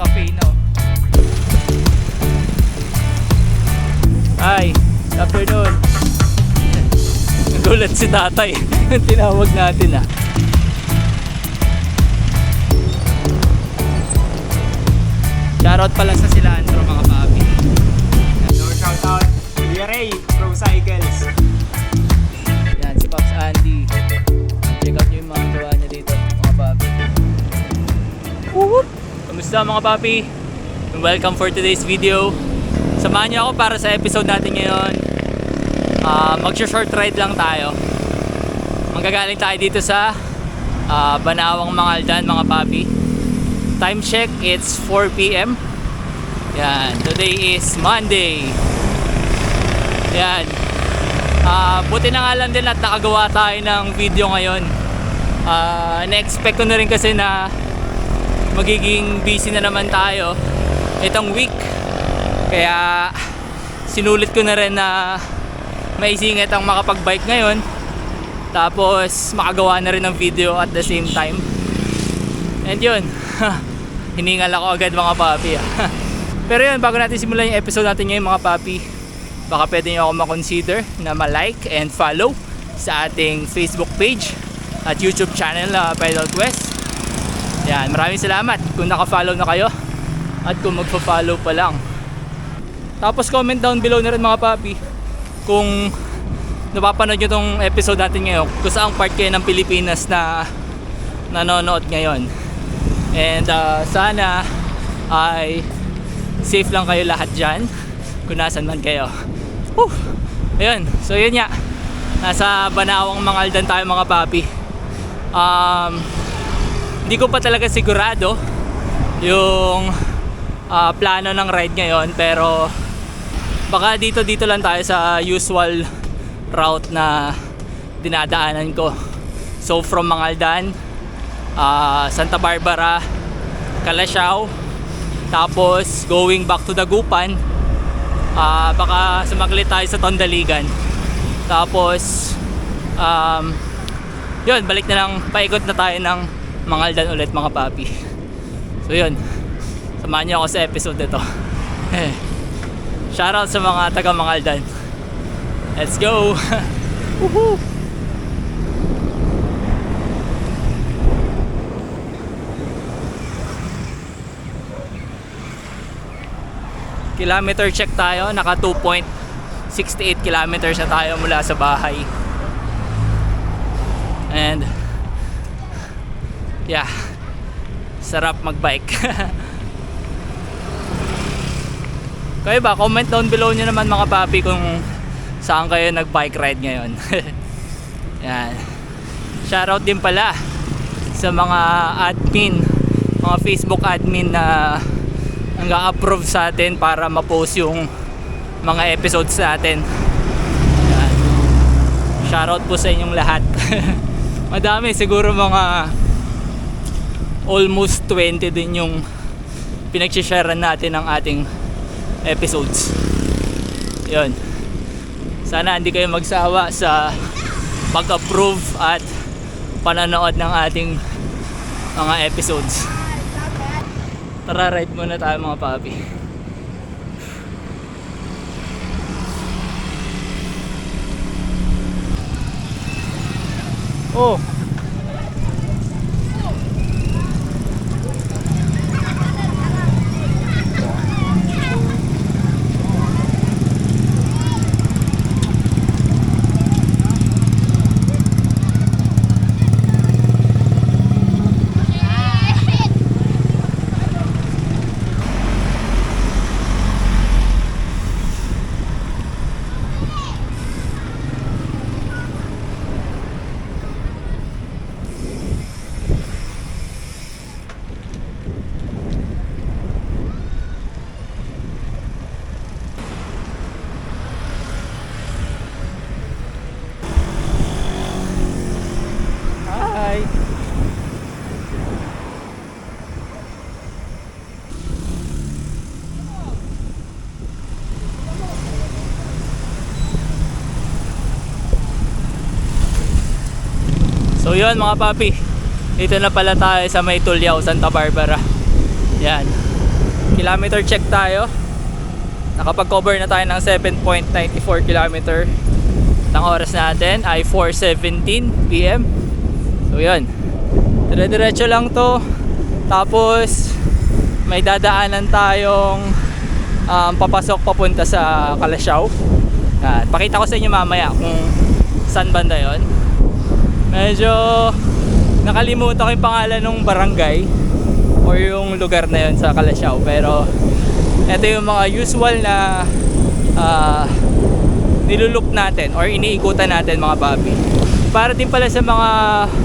cafe no. Hi, good afternoon. Nagulat si tatay. Tinawag natin ah. Shoutout pala sa sila Andro mga papi. So shout out Kuya Ray, Pro Cycles. Kamusta mga papi? Welcome for today's video. Samahan niyo ako para sa episode natin ngayon. Ah, Mag-short ride lang tayo. Manggagaling tayo dito sa ah, Banawang Mangaldan mga papi. Time check, it's 4pm. Yan, today is Monday. Yan, Ah, buti na nga lang din at nakagawa tayo ng video ngayon. Ah, na-expect ko na rin kasi na magiging busy na naman tayo itong week. Kaya sinulit ko na rin na maisingit ang makapag-bike ngayon. Tapos makagawa na rin ng video at the same time. And yun, hiningal ako agad mga papi. Pero yun, bago natin simulan yung episode natin ngayon mga papi, baka pwede nyo ako makonsider na ma-like and follow sa ating Facebook page at YouTube channel na Pedal Quest. Yan, maraming salamat kung naka-follow na kayo at kung magpa-follow pa lang. Tapos comment down below na rin mga papi kung napapanood nyo tong episode natin ngayon kung saang part kayo ng Pilipinas na nanonood ngayon. And uh, sana ay safe lang kayo lahat dyan kung nasan man kayo. Whew! Ayun, so yun nga. Nasa Banawang Mangaldan tayo mga papi. Um, hindi ko pa talaga sigurado yung ah, plano ng ride ngayon pero baka dito dito lang tayo sa usual route na dinadaanan ko. So from Mangaldan, ah, Santa Barbara, Calasiao, tapos going back to Dagupan, ah baka sumaglit tayo sa Tondaligan. Tapos um, yun, balik na lang, paikot na tayo ng Mangaldan ulit mga papi. So yun, samahan niyo ako sa episode nito. Eh, Shoutout sa mga taga Mangaldan. Let's go! Woohoo! Kilometer check tayo, naka 2.68 kilometers na tayo mula sa bahay. And yeah, sarap magbike. kayo ba, comment down below nyo naman mga papi kung saan kayo nag-bike ride ngayon. Yan. Shoutout din pala sa mga admin, mga Facebook admin na nag-approve sa atin para ma-post yung mga episodes natin. Yan. Shoutout po sa inyong lahat. Madami, siguro mga almost 20 din yung pinagsisharean natin ng ating episodes. Yun. Sana hindi kayo magsawa sa pag-approve at pananood ng ating mga episodes. Tara, ride muna tayo mga papi. Oh. Hi. So yun mga papi. Dito na pala tayo sa may Tulyao, Santa Barbara. Yan. kilometer check tayo. Nakapag-cover na tayo ng 7.94 kilometer. Ang oras natin ay 4.17 p.m. So yun. Dire-diretso lang to. Tapos may dadaanan tayong um, papasok papunta sa Kalasyaw. At pakita ko sa inyo mamaya kung saan banda yon. Medyo nakalimutan ko yung pangalan ng barangay or yung lugar na yon sa Kalasyaw. Pero ito yung mga usual na ah, nilulup natin or iniikutan natin mga babi. Para din pala sa mga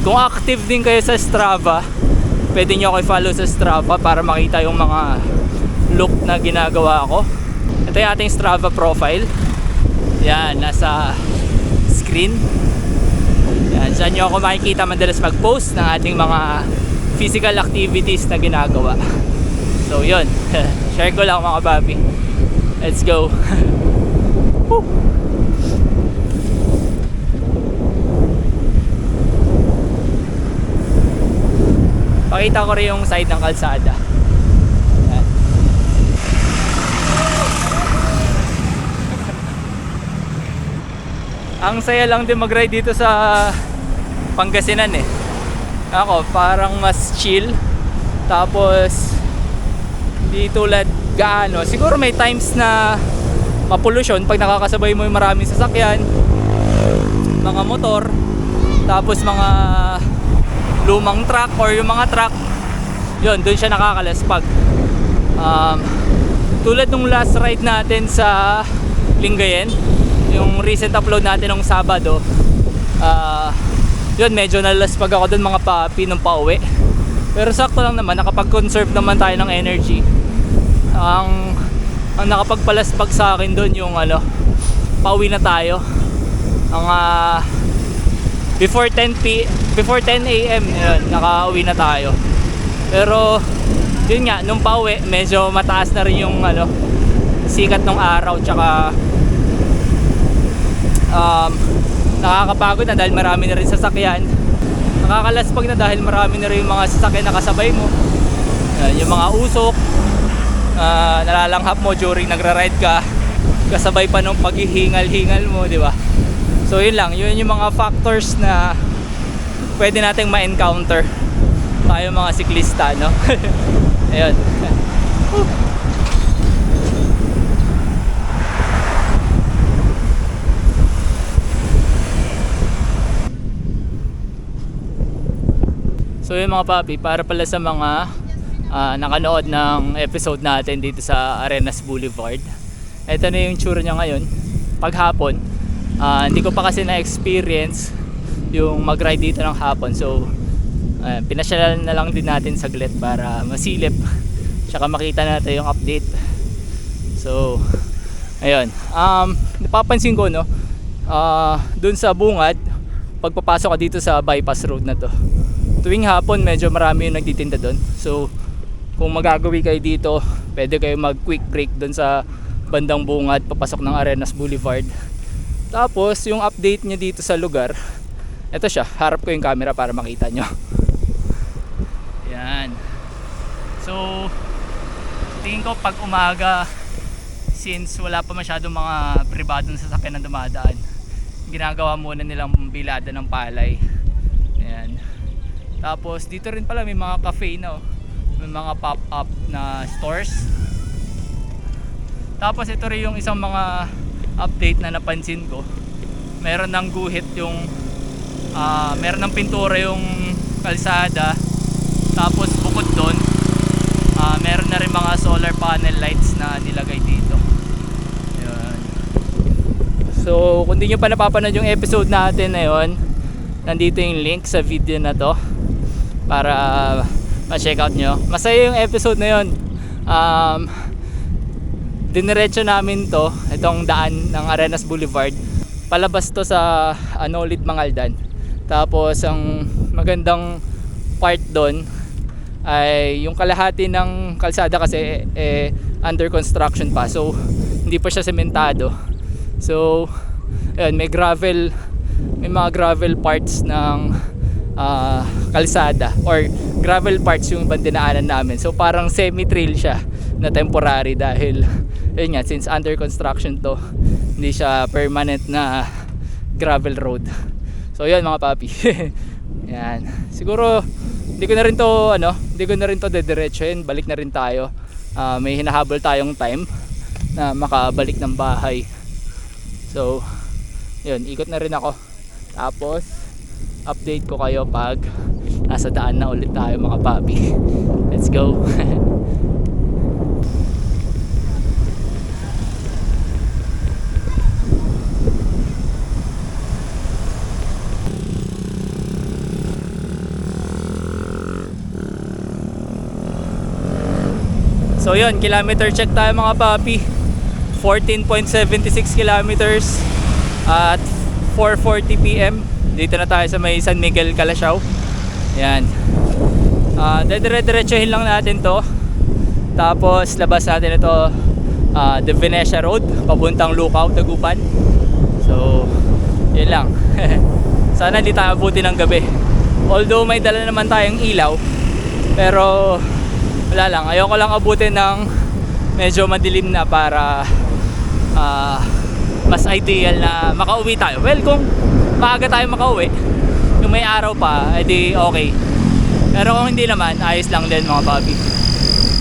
kung active din kayo sa Strava, pwede nyo ako i-follow sa Strava para makita yung mga look na ginagawa ko. Ito yung ating Strava profile. Yan, nasa screen. Yan, dyan nyo ako makikita madalas mag-post ng ating mga physical activities na ginagawa. So yun, share ko lang mga babi. Let's go. Pakita ko rin yung side ng kalsada. Ang saya lang din mag-ride dito sa Pangasinan eh. Ako, parang mas chill. Tapos, di tulad gaano. Siguro may times na mapollution pag nakakasabay mo yung maraming sasakyan, mga motor, tapos mga lumang truck or yung mga truck, yun, dun siya nakakalaspag. Um, tulad nung last ride natin sa Lingayen, yung recent upload natin nung Sabado, ah, yun, medyo nalaspag ako dun mga papi nung pauwi. Pero sakto lang naman, nakapag-conserve naman tayo ng energy. Ang, ang nakapagpalaspag sa akin dun yung ano, pauwi na tayo. Ang ah, before 10 p before 10 AM yun, nakauwi na tayo. Pero yun nga, nung pauwi, medyo mataas na rin yung ano, sikat ng araw tsaka um, nakakapagod na dahil marami na rin sasakyan. Nakakalaspag na dahil marami na rin yung mga sasakyan na kasabay mo. Yan, yung mga usok, ah, nalalanghap mo during nagra-ride ka, kasabay pa nung paghihingal-hingal mo, di ba? So yun lang, yun yung mga factors na pwede nating ma-encounter tayo mga siklista, no? Ayun. So yun mga papi, para pala sa mga ah, nakanood ng episode natin dito sa Arenas Boulevard. Ito na yung tsura niya ngayon. Paghapon, ah, hindi ko pa kasi na-experience yung mag-ride dito ng hapon. So, uh, pinasyalan na lang din natin saglit para masilip. Tsaka makita natin yung update. So, ayun. Um, napapansin ko, no, ah, dun sa bungad, pagpapasok ka dito sa bypass road na to. Tuwing hapon, medyo marami yung nagtitinda doon. So, kung magagawi kayo dito, pwede kayo mag quick break doon sa bandang bungad, papasok ng Arenas Boulevard. Tapos, yung update niya dito sa lugar, ito siya, harap ko yung camera para makita nyo. Yan. So, tingin ko pag umaga, since wala pa masyadong mga pribadong sasakyan na dumadaan, ginagawa muna nilang bilada ng palay. Ayan. Tapos dito rin pala may mga cafe na oh. May mga pop-up na stores. Tapos ito rin yung isang mga update na napansin ko. Meron ng guhit yung ah meron ng pintura yung kalsada. Tapos bukod doon, ah meron na rin mga solar panel lights na nilagay dito. Ayan. So, kung di nyo pa napapanood yung episode natin na yun, nandito yung link sa video na to para ma-check out nyo. Masaya yung episode na yun. Um, diniretso namin to, itong daan ng Arenas Boulevard. Palabas to sa Anolit Mangaldan. Tapos ang magandang part doon ay yung kalahati ng kalsada kasi eh, under construction pa. So hindi pa siya sementado. So ayun, may gravel may mga gravel parts ng ah, kalsada or gravel parts yung ibang dinaanan namin. So parang semi-trail siya na temporary dahil yun nga, since under construction to, hindi siya permanent na gravel road. So yun mga papi. Yan. Siguro hindi ko na rin to ano, hindi ko na rin to dediretsuhin, balik na rin tayo. Ah, may hinahabol tayong time na makabalik ng bahay. So, yun, ikot na rin ako. Tapos, update ko kayo pag nasa daan na ulit tayo mga papi. Let's go. So yun, kilometer check tayo mga papi. 14.76 kilometers at 4.40 p.m. Dito na tayo sa may San Miguel, Calasiao. Yan. Uh, Dedire-diretsuhin lang natin to. Tapos labas natin ito uh, The Venetia Road, papuntang Lookout, Tagupan. So, yun lang. Sana di tayo abuti ng gabi. Although may dala naman tayong ilaw, pero wala lang. Ayoko lang abutin ng medyo madilim na para ah, mas ideal na makauwi tayo. Well, kung maaga tayo makauwi, yung may araw pa, edi okay. Pero kung hindi naman, ayos lang din mga papi.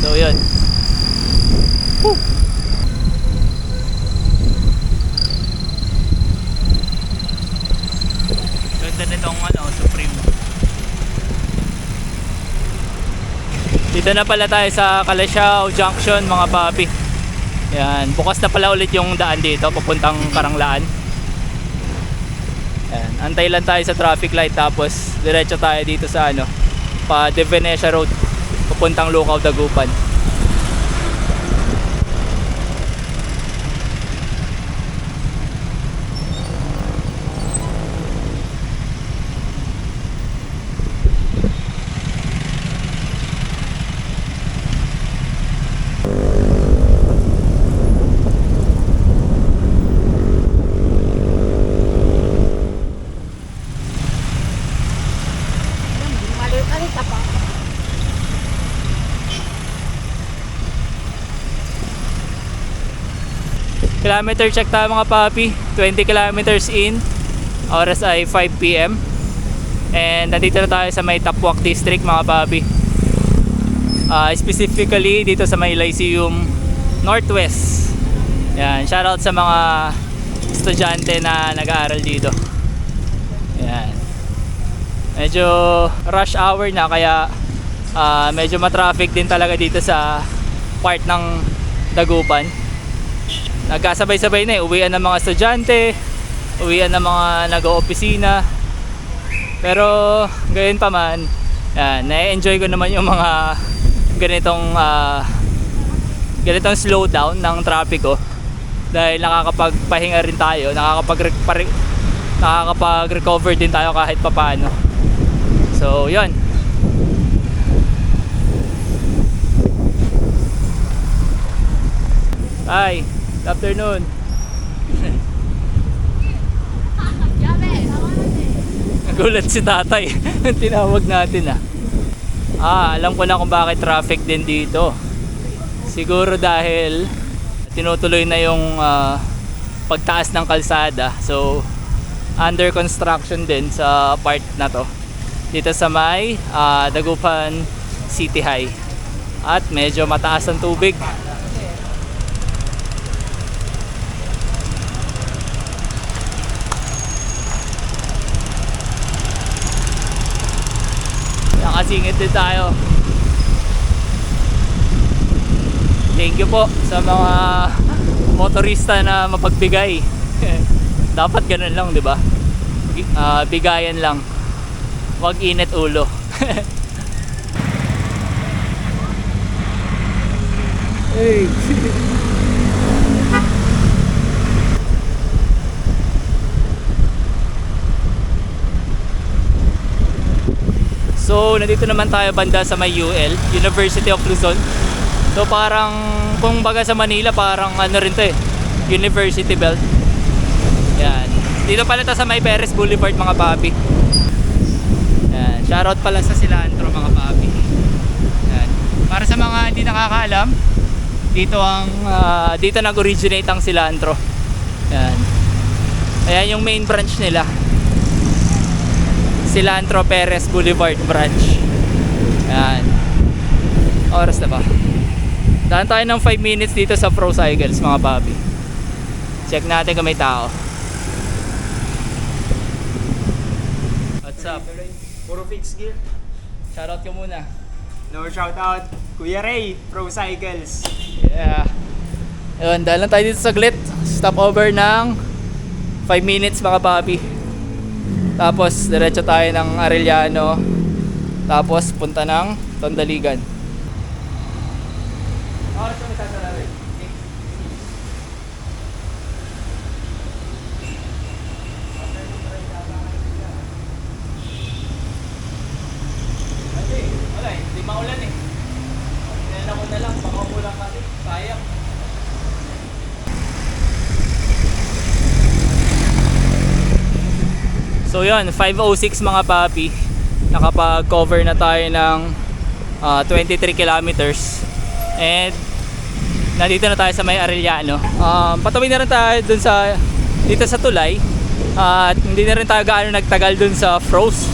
So, yun. Whew. Ganda nitong ano, Supreme. Dito na pala tayo sa Calasiao Junction mga papi. Yan, bukas na pala ulit yung daan dito papuntang Karanglaan. Yan, antay lang tayo sa traffic light tapos diretso tayo dito sa ano, pa De Venecia Road papuntang Lucaw Dagupan. Kilometer check tayo mga papi. 20 kilometers in. Oras ay 5 p.m. And nandito na tayo sa may Tapwak District mga papi. Ah, specifically dito sa may Lyceum Northwest. Yan, shoutout sa mga estudyante na nag-aaral dito. Yan. Medyo rush hour na kaya ah, medyo matraffic din talaga dito sa part ng Dagupan nagkasabay-sabay na eh. Uwian ng mga estudyante, uwian ng mga nag-oopisina. Pero gayon pa man, yan, na-enjoy ko naman yung mga ganitong ah, ganitong slowdown ng trapiko dahil nakakapagpahinga rin tayo, nakakapag nakakapag-recover din tayo kahit papaano. So, 'yon. Hi, good afternoon. Nagulat si tatay. Tinawag natin ah. Ah, alam ko na kung bakit traffic din dito. Siguro dahil tinutuloy na yung ah, pagtaas ng kalsada. So, under construction din sa part na to. Dito sa may ah, Dagupan City High. At medyo mataas ang tubig. Nakasingit din tayo. Thank you po sa mga motorista na mapagbigay. Dapat ganun lang, 'di ba? Ah, bigayan lang. Huwag init ulo. hey. So, nandito naman tayo banda sa may UL, University of Luzon. So, parang, kung baga sa Manila, parang ano rin to eh, University Belt. Yan. Dito pala to sa may Perez Boulevard, mga papi. Yan. Shoutout pala sa Cilantro mga papi. Yan. Para sa mga hindi nakakaalam, dito ang ah, dito nag-originate ang Cilantro. Yan. Ayan yung main branch nila. Cilantro Perez Boulevard branch. Yan. Oras na ba? Daan tayo ng 5 minutes dito sa Pro Cycles mga papi. Check natin kung may tao. What's up? Puro fixed gear. Shoutout ka muna. No shoutout, Kuya Ray, Pro Cycles. Yeah. Ayun, dahil lang tayo dito saglit. Stop over ng 5 minutes mga papi. Tapos, diretso tayo ng Arellano. Tapos, punta ng Tondaligan. Oras kami sasararin. Hindi, wala eh. Hindi maulan eh. Tinala ko na lang, baka umulan kasi. Sayang. So yun, 506 mga papi. Nakapag-cover na tayo ng ah, 23 kilometers. And nandito na tayo sa may Arellano. Um, patawid na rin tayo dun sa dito sa Tulay. At hindi na rin tayo gaano nagtagal dun sa Froze.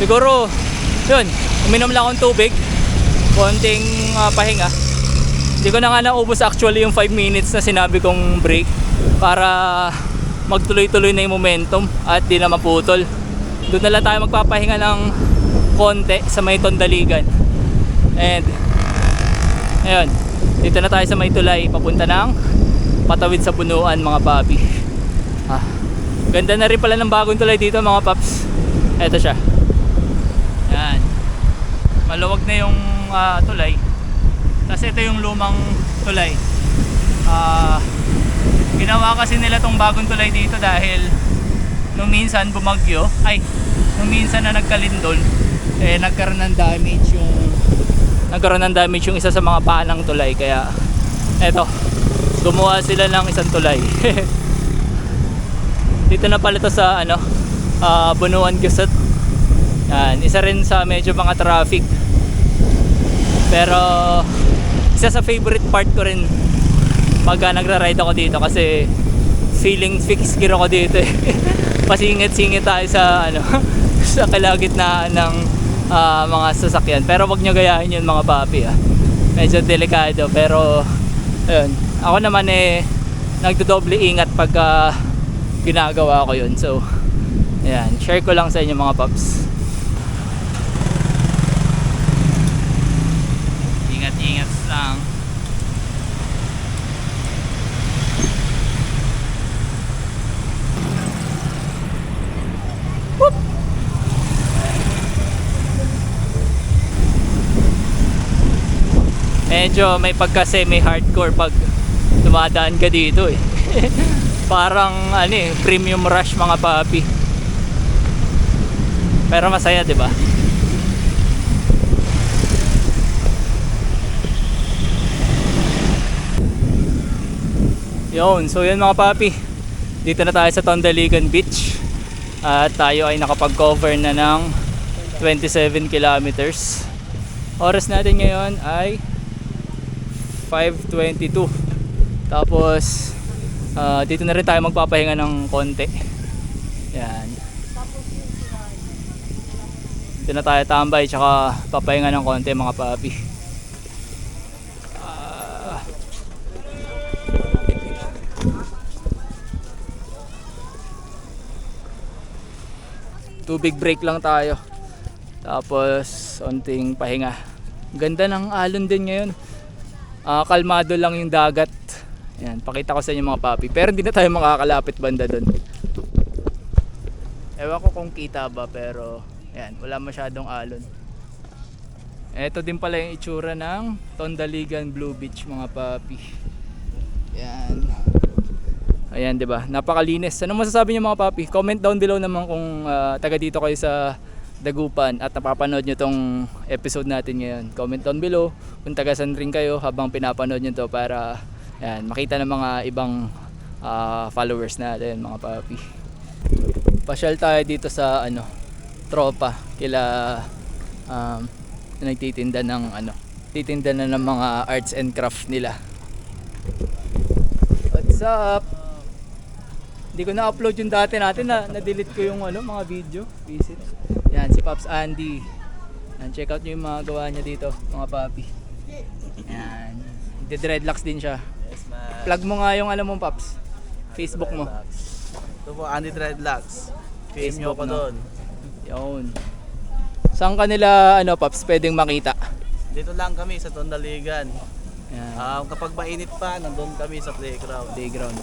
Siguro, yun, uminom lang akong tubig. Konting ah, pahinga. Hindi ko na nga naubos actually yung 5 minutes na sinabi kong break para magtuloy-tuloy na yung momentum at di na maputol. Doon na lang tayo magpapahinga ng konti sa may Tondaligan. And ayun, dito na tayo sa may tulay papunta ng patawid sa punuan mga papi. Ah, ganda na rin pala ng bagong tulay dito mga paps. Eto siya. Yan. Maluwag na yung ah, tulay. Tapos ito yung lumang tulay. Ah, ginawa kasi nila tong bagong tulay dito dahil nung minsan bumagyo, ay, nung minsan na nagkalindol, eh nagkaroon ng damage yung nagkaroon ng damage yung isa sa mga paanang tulay. Kaya eto gumawa sila ng isang tulay. Dito na pala to sa ano ah, Bunuan Gusot yan, isa rin sa medyo mga traffic. Pero isa sa favorite part ko rin pag uh, nagra-ride ako dito kasi feeling fixed gear ako dito eh. Pasingit-singit tayo sa ano sa kalagitnaan ng ah, mga sasakyan. Pero wag nyo gayahin yun mga papi ah. Medyo delikado pero ayun. Ako naman eh nagdodoble ingat pag ah, ginagawa ko yun. So ayan, share ko lang sa inyo mga paps. Ingat-ingat lang. Medyo may pagka semi hardcore pag dumadaan ka dito eh. Parang ano eh premium rush mga papi. Pero masaya 'di ba? Yun, so yun mga papi. Dito na tayo sa Tondaligan Beach. At tayo ay nakapag-cover na ng 27 kilometers. Oras natin ngayon ay 5.22 tapos ah, dito na rin tayo magpapahinga ng konti. Yan. Dito na tayo tambay tsaka papahinga ng konti mga papi. Ah. tubig break lang tayo. Tapos onting pahinga. Ganda ng alon din ngayon Ah, kalmado lang yung dagat. Ayan, pakita ko sa inyo mga papi. Pero hindi na tayo makakalapit banda doon. Ewan ko kung kita ba pero ayan, wala masyadong alon. Ito din pala yung itsura ng Tondaligan Blue Beach mga papi. Ayan. Ayan, 'di ba? Napakalinis. Ano masasabi niyo mga papi? Comment down below naman kung ah, taga dito kayo sa Dagupan at napapanood nyo tong episode natin ngayon. Comment down below kung taga saan rin kayo habang pinapanood nyo to para yan, makita ng mga ibang ah, followers natin mga papi. Pasyal tayo dito sa ano tropa kila um, na nagtitinda ng ano titinda na ng mga arts and craft nila what's up hindi ko na-upload yung dati natin na na-delete ko yung ano mga video visit yan si Pops Andy yan, check out nyo yung mga gawa niya dito mga papi yan dreadlocks din siya Yes, man. plug mo nga yung ano mo Pops Facebook mo Ito po, Andy Dreadlocks. PM nyo ako no? doon. Yun. Saan kanila ano paps pwedeng makita? Dito lang kami sa Tondaligan. Yan. Um, kapag mainit pa, nandun kami sa playground. Playground.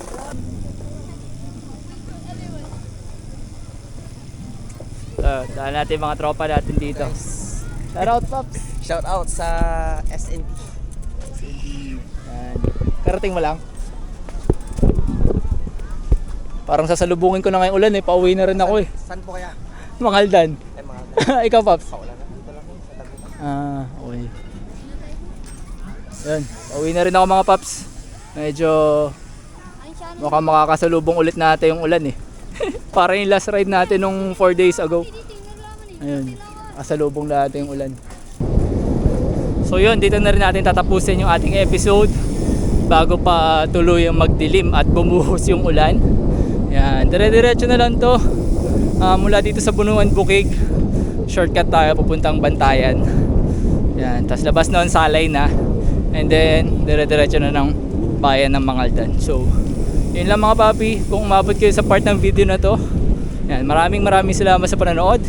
Uh, dahil natin yung mga tropa natin dito. Shout out Pops! Shout out sa SNT. Yan. Karating mo lang. Parang sasalubungin ko na ngayong ulan eh. Pauwi na rin ako eh. Saan po kaya? Mangaldan. Ay, mga Ikaw Pops? Wala na. Dito lang sa Laguna. Ah, okay. Yan, pauwi na rin ako mga paps. Medyo mukhang makakasalubong ulit natin yung ulan eh. Parang yung last ride natin nung 4 days ago. Ayun, kasalubong natin yung ulan. So yun, dito na rin natin tatapusin yung ating episode bago pa tuluyang magdilim at bumuhos yung ulan. Yan, dire-diretso na lang to. Ah, mula dito sa Bunuan Bukig, shortcut tayo papuntang Bantayan. Yan, tapos labas noon Salay na. And then, dire-diretso na ng bayan ng Mangaldan. So, yun lang mga papi. Kung umabot kayo sa part ng video na to, yan, maraming maraming salamat sa panonood.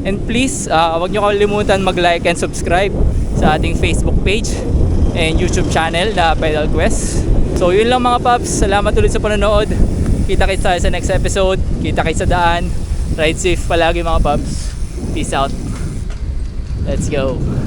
And please, ah, huwag nyo kalimutan mag-like and subscribe sa ating Facebook page and YouTube channel na Pedal Quest. So, yun lang mga paps. Salamat ulit sa panonood. Kita-kits tayo sa next episode. Kita-kits sa daan. Ride safe palagi mga paps. Peace out. Let's go.